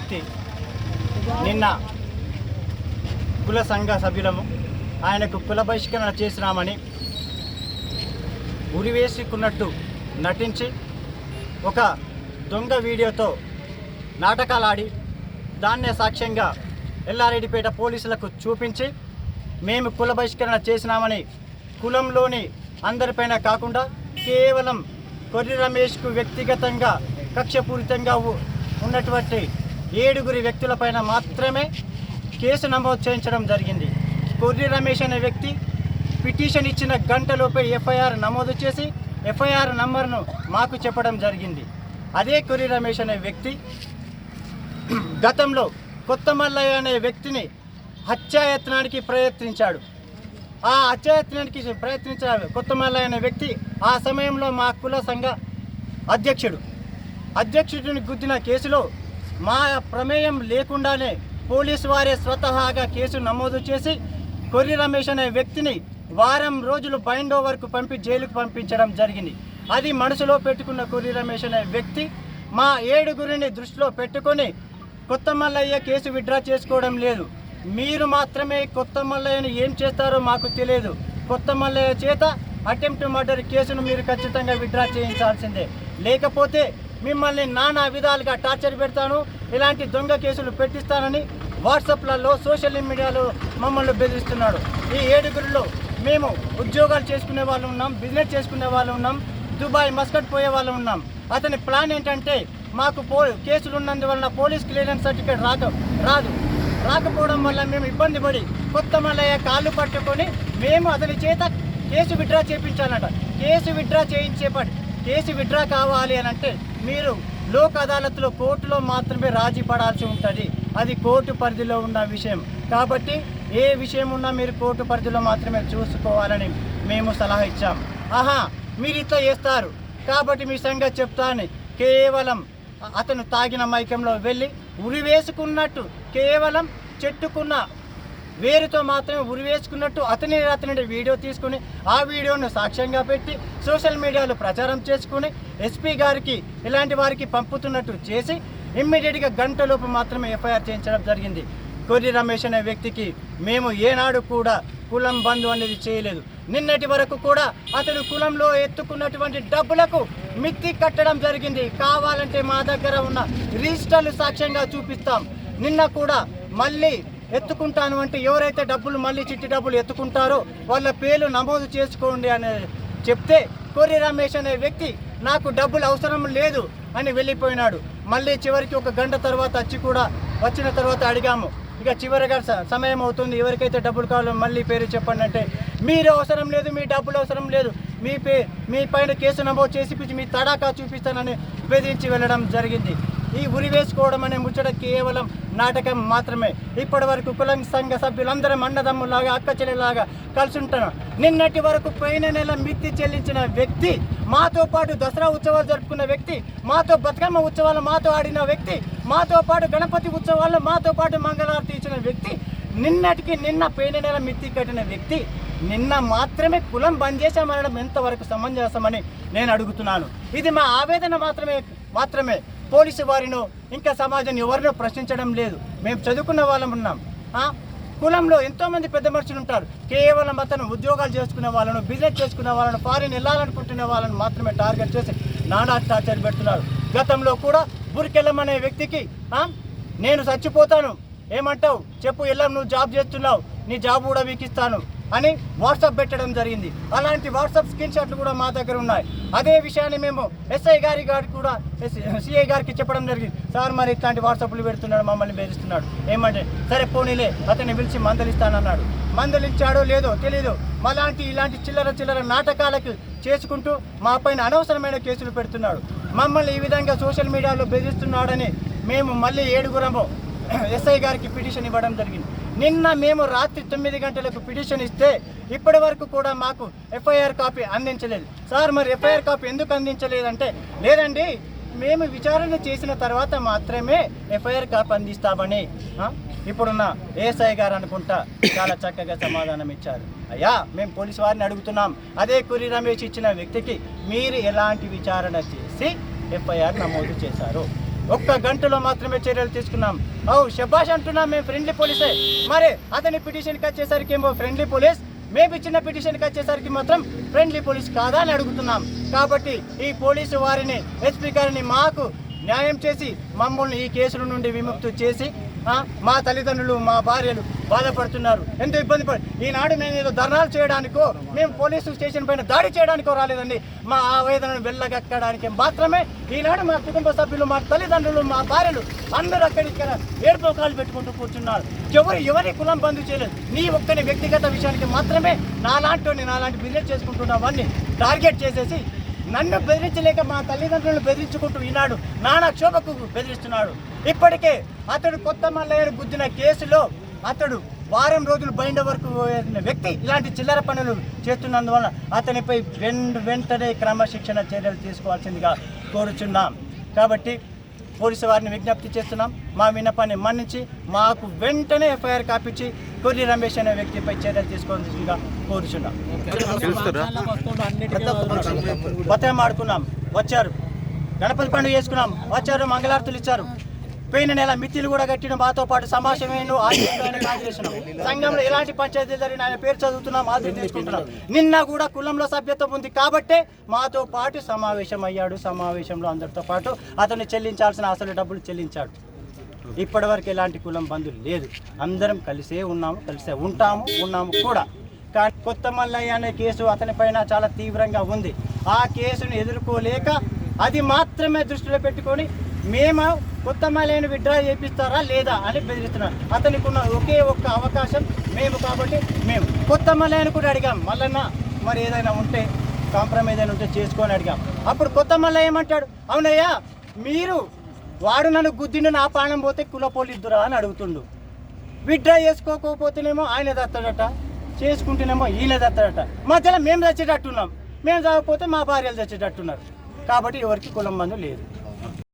వ్యక్తి నిన్న కుల సంఘ సభ్యులము. ఆయనకు కుల బహిష్కరణ చేసినామని ఉరివేసుకున్నట్టు నటించి ఒక దొంగ వీడియోతో నాటకాలాడి దాన్నే సాక్ష్యంగా ఎల్లారెడ్డిపేట పోలీసులకు చూపించి మేము కుల బహిష్కరణ చేసినామని కులంలోని అందరిపైన కాకుండా కేవలం కొర్రి రమేష్కు వ్యక్తిగతంగా కక్షపూరితంగా ఉన్నటువంటి ఏడుగురి వ్యక్తులపైన మాత్రమే కేసు నమోదు చేయించడం జరిగింది. కొర్రి రమేష్ అనే వ్యక్తి పిటిషన్ ఇచ్చిన గంటలోపే ఎఫ్ఐఆర్ నమోదు చేసి ఎఫ్ఐఆర్ నంబర్ను మాకు చెప్పడం జరిగింది. అదే కొర్రి రమేష్ అనే వ్యక్తి గతంలో కొత్త మల్లయ్య అనే వ్యక్తిని హత్యాయత్నానికి ప్రయత్నించాడు. ఆ హత్యాయత్నానికి ప్రయత్నించిన కొత్త మల్లయ్య అనే వ్యక్తి ఆ సమయంలో మా కుల సంఘ అధ్యక్షుడు. అధ్యక్షుడిని గుద్దిన కేసులో మా ప్రమేయం లేకుండానే పోలీసు వారే స్వతహాగా కేసు నమోదు చేసి కొర్రి రమేష్ అనే వ్యక్తిని వారం రోజులు బైండ్ ఓవర్కు పంపి జైలుకు పంపించడం జరిగింది. అది మనసులో పెట్టుకున్న కొర్రి రమేష్ అనే వ్యక్తి మా ఏడుగురిని దృష్టిలో పెట్టుకొని కొత్త మల్లయ్య కేసు విత్డ్రా చేసుకోవడం లేదు. మీరు మాత్రమే కొత్త మల్లయ్యను ఏం చేస్తారో మాకు తెలియదు. కొత్త మల్లయ్య చేత అటెంప్ట్ మర్డర్ కేసును మీరు ఖచ్చితంగా విత్డ్రా చేయించాల్సిందే. లేకపోతే మిమ్మల్ని నానా విధాలుగా టార్చర్ పెడతాను. ఇలాంటి దొంగ కేసులు పెట్టిస్తానని వాట్సాప్లలో సోషల్ మీడియాలో మమ్మల్ని బెదిరిస్తున్నాడు. ఈ ఏడుగురిలో మేము ఉద్యోగాలు చేసుకునే వాళ్ళు ఉన్నాం బిజినెస్ చేసుకునే వాళ్ళు ఉన్నాం దుబాయ్ మస్కట్ పోయే వాళ్ళు ఉన్నాం. అతని ప్లాన్ ఏంటంటే మాకు పో కేసులు ఉన్నందువలన పోలీస్ క్లియరెన్స్ సర్టిఫికేట్ రాక రాదు. రాకపోవడం వల్ల మేము ఇబ్బంది పడి కొత్త మల్లయ్య కాళ్ళు పట్టుకొని మేము అతని చేత కేసు విత్డ్రా చేయించాలట. కేసు విత్డ్రా చేయించేపటి కేసు విత్డ్రా కావాలి అని అంటే మీరు లోక్ అదాలత్లో కోర్టులో మాత్రమే రాజీ పడాల్సి ఉంటుంది. అది కోర్టు పరిధిలో ఉన్న విషయం. కాబట్టి ఏ విషయం ఉన్నా మీరు కోర్టు పరిధిలో మాత్రమే చూసుకోవాలని మేము సలహా ఇచ్చాం. ఆహా మీరు ఇట్లా చేస్తారు. కాబట్టి మీ సంగతి చెప్తాను. కేవలం అతను తాగిన మైకంలో వెళ్ళి ఉరి వేసుకున్నట్టు కేవలం చెట్టుకున్న వేరుతో మాత్రమే ఉరి వేసుకున్నట్టు అతని అతని వీడియో తీసుకుని ఆ వీడియోను సాక్ష్యంగా పెట్టి సోషల్ మీడియాలో ప్రచారం చేసుకుని ఎస్పీ గారికి ఇలాంటి వారికి పంపుతున్నట్టు చేసి ఇమ్మీడియట్గా గంటలోపు మాత్రమే ఎఫ్ఐఆర్ చేయించడం జరిగింది. కొర్రి రమేష్ అనే వ్యక్తికి మేము ఏనాడు కూడా కులం బంధు అనేది చేయలేదు. నిన్నటి వరకు కూడా అతడు కులంలో ఎత్తుకున్నటువంటి డబ్బులకు మిత్తి కట్టడం జరిగింది. కావాలంటే మా దగ్గర ఉన్న రిజిస్టర్లు సాక్ష్యంగా చూపిస్తాం. నిన్న కూడా మళ్ళీ ఎత్తుకుంటాను అంటే ఎవరైతే డబ్బులు మళ్ళీ చిట్టి డబ్బులు ఎత్తుకుంటారో వాళ్ళ పేర్లు నమోదు చేసుకోండి అని చెప్తే కోరి రమేష్ అనే వ్యక్తి నాకు డబ్బులు అవసరం లేదు అని వెళ్ళిపోయినాడు. మళ్ళీ చివరికి ఒక గంట తర్వాత వచ్చి కూడా వచ్చిన తర్వాత అడిగాము. ఇక చివరిగా సమయం అవుతుంది. ఎవరికైతే డబ్బులు కావాలో మళ్ళీ పేరు చెప్పండి అంటే మీరు అవసరం లేదు మీ డబ్బులు అవసరం లేదు. మీ పే మీ పైన కేసు నమోదు చేసి పిచ్చి మీ తడాకా చూపిస్తానని బెదిరించి వెళ్ళడం జరిగింది. ఈ ఉరి వేసుకోవడం అనే ముచ్చట కేవలం నాటకం మాత్రమే. ఇప్పటి వరకు కులం సంఘ సభ్యులందరం అన్నదమ్ములాగా అక్క చెల్లెలాగా కలిసి ఉంటున్నాం నిన్నటి వరకు పోయిన నెల మిత్తి చెల్లించిన వ్యక్తి మాతో పాటు దసరా ఉత్సవాలు జరుపుకున్న వ్యక్తి మాతో బతుకమ్మ ఉత్సవాలు మాతో ఆడిన వ్యక్తి మాతో పాటు గణపతి ఉత్సవాల్లో మాతో పాటు మంగళారతి ఇచ్చిన వ్యక్తి నిన్నటికి నిన్న పోయిన నెల మిత్తి కట్టిన వ్యక్తి నిన్న మాత్రమే కులం బంద్ చేశామనడం ఎంతవరకు సమంజసమని నేను అడుగుతున్నాను. ఇది మా ఆవేదన మాత్రమే మాత్రమే. పోలీసు వారినో ఇంకా సమాజాన్ని ఎవరినో ప్రశ్నించడం లేదు. మేము చదువుకున్న వాళ్ళం ఉన్నాం. కులంలో ఎంతోమంది పెద్ద మనుషులు ఉంటారు. కేవలం అతను ఉద్యోగాలు చేసుకునే వాళ్ళను బిజినెస్ చేసుకునే వాళ్ళను ఫారిన్ వెళ్ళాలనుకుంటున్న వాళ్ళని మాత్రమే టార్గెట్ చేసి నానా టార్చర్ పెడుతున్నారు. గతంలో కూడా బురికెళ్ళం అనే వ్యక్తికి నేను చచ్చిపోతాను. ఏమంటావు? చెప్పు ఎల్లం నువ్వు జాబ్ చేస్తున్నావు. నీ జాబ్ కూడా వీకిస్తాను. అని వాట్సాప్ పెట్టడం జరిగింది. అలాంటి వాట్సాప్ స్క్రీన్ షాట్లు కూడా మా దగ్గర ఉన్నాయి. అదే విషయాన్ని మేము ఎస్ఐ గారి గారికి కూడా సిఐ గారికి చెప్పడం జరిగింది. సార్ మరి ఇట్లాంటి వాట్సాప్లు పెడుతున్నాడు మమ్మల్ని బెదిరిస్తున్నాడు. ఏమంటే సరే పోనీలే అతన్ని పిలిచి మందలిస్తానన్నాడు. మందలించాడో లేదో తెలీదు. మలాంటి ఇలాంటి చిల్లర చిల్లర నాటకాలకు చేసుకుంటూ మా పైన అనవసరమైన కేసులు పెడుతున్నాడు. మమ్మల్ని ఈ విధంగా సోషల్ మీడియాలో బెదిరిస్తున్నాడని మేము మళ్ళీ ఏడుగురము ఎస్ఐ గారికి పిటిషన్ ఇవ్వడం జరిగింది. నిన్న మేము రాత్రి తొమ్మిది గంటలకు పిటిషన్ ఇస్తే ఇప్పటి వరకు కూడా మాకు ఎఫ్ఐఆర్ కాపీ అందించలేదు. సార్ మరి ఎఫ్ఐఆర్ కాపీ ఎందుకు అందించలేదంటే లేదండి మేము విచారణ చేసిన తర్వాత మాత్రమే ఎఫ్ఐఆర్ కాపీ అందిస్తామని ఇప్పుడున్న ఏఎస్ఐ గారు అనుకుంటా చాలా చక్కగా సమాధానం ఇచ్చారు. అయ్యా మేము పోలీసు వారిని అడుగుతున్నాం. అదే కురి రమేష్ ఇచ్చిన వ్యక్తికి మీరు ఎలాంటి విచారణ చేసి ఎఫ్ఐఆర్ నమోదు చేశారు? ఒక్క గంటలో మాత్రమే చర్యలు తీసుకున్నాం. ఓ శబాష్ అంటున్నాం మేము ఫ్రెండ్లీ పోలీసే మరి అతని పిటిషన్కి వచ్చేసరికి ఏమో ఫ్రెండ్లీ పోలీస్ మేము ఇచ్చిన పిటిషన్కి వచ్చేసరికి మాత్రం ఫ్రెండ్లీ పోలీస్ కాదా అని అడుగుతున్నాం. కాబట్టి ఈ పోలీసు వారిని ఎస్పీ గారిని మాకు న్యాయం చేసి మమ్మల్ని ఈ కేసుల నుండి విముక్తి చేసి మా తల్లిదండ్రులు మా భార్యలు బాధపడుతున్నారు. ఎంతో ఇబ్బంది పడి ఈనాడు మేము ఏదో ధర్నాలు చేయడానికో మేము పోలీసు స్టేషన్ పైన దాడి చేయడానికో రాలేదండి. మా ఆవేదనను వెళ్ళగక్కడానికి మాత్రమే ఈనాడు మా కుటుంబ సభ్యులు మా తల్లిదండ్రులు మా భార్యలు అందరూ అక్కడిక్కడ ఏడుపు పెట్టుకుంటూ కూర్చున్నారు. ఎవరు ఎవరి కులం బంధు చేయలేదు. నీ ఒక్కని వ్యక్తిగత విషయానికి మాత్రమే నాలాంటి నాలాంటి బిజినెస్ చేసుకుంటున్నావన్నీ టార్గెట్ చేసేసి నన్ను బెదిరించలేక మా తల్లిదండ్రులను బెదిరించుకుంటూ ఈనాడు నానా క్షోభకు బెదిరిస్తున్నాడు. ఇప్పటికే అతడు కొత్త మల్లయ్యను గుద్దిన కేసులో అతడు వారం రోజులు బయట వరకు వ్యక్తి ఇలాంటి చిల్లర పనులు చేస్తున్నందువల్ల అతనిపై వెంటనే క్రమశిక్షణ చర్యలు తీసుకోవాల్సిందిగా కోరుచున్నాం. కాబట్టి పోలీసు వారిని విజ్ఞప్తి చేస్తున్నాం. మా విన్నపాన్ని మన్నించి మాకు వెంటనే ఎఫ్ఐఆర్ కాపించి కొర్రి రమేష్ అనే వ్యక్తిపై చర్యలు తీసుకోవాల్సిందిగా కోరుచున్నాం. బతం ఆడుకున్నాం. వచ్చారు. గణపతి పండుగ చేసుకున్నాం. వచ్చారు. మంగళారతులు ఇచ్చారు. పోయిన నెల మిత్తిలు కూడా కట్టిన మాతో పాటు సమావేశమైన చేసినాం సంఘంలో ఎలాంటి పంచాయతీ జరిగిన ఆయన పేరు చదువుతున్నాం మాదిరి తీసుకుంటున్నాం నిన్న కూడా కులంలో సభ్యత్వం ఉంది కాబట్టే మాతో పాటు సమావేశం అయ్యాడు. సమావేశంలో అందరితో పాటు అతను చెల్లించాల్సిన అసలు డబ్బులు చెల్లించాడు. ఇప్పటివరకు ఎలాంటి కులం బంధువులు లేదు. అందరం కలిసే ఉన్నాము కలిసే ఉంటాము ఉన్నాము కూడా. కానీ కొత్త మల్లయ్య అనే కేసు అతని పైన చాలా తీవ్రంగా ఉంది. ఆ కేసును ఎదుర్కోలేక అది మాత్రమే దృష్టిలో పెట్టుకొని మేము కొత్త మల్లయ్యను విడ్డ్రా చేపిస్తారా లేదా అని బెదిరిస్తున్నారు అతనికి ఉన్న ఒకే ఒక్క అవకాశం మేము కాబట్టి మేము. కొత్త మల్లయ్యను కూడా అడిగాం మళ్ళన్న మరి ఏదైనా ఉంటే కాంప్రమైజ్ ఏదైనా ఉంటే చేసుకొని అడిగాం. అప్పుడు కొత్త మల్లయ్య ఏమంటాడు అవునయ్యా మీరు వాడు నన్ను గుద్దిండు నా ప్రాణం పోతే కులపోలిద్దురా అని అడుగుతుండు. విత్డ్రా చేసుకోకపోతేనేమో ఆయన దత్తడట చేసుకుంటేనేమో ఈయన దత్తడట. మధ్యలో మేము చచ్చేటట్టున్నాం. మేము చదవకపోతే మా భార్యలు చచ్చేటట్టున్నారు. కాబట్టి ఎవరికి కులం మందు లేదు.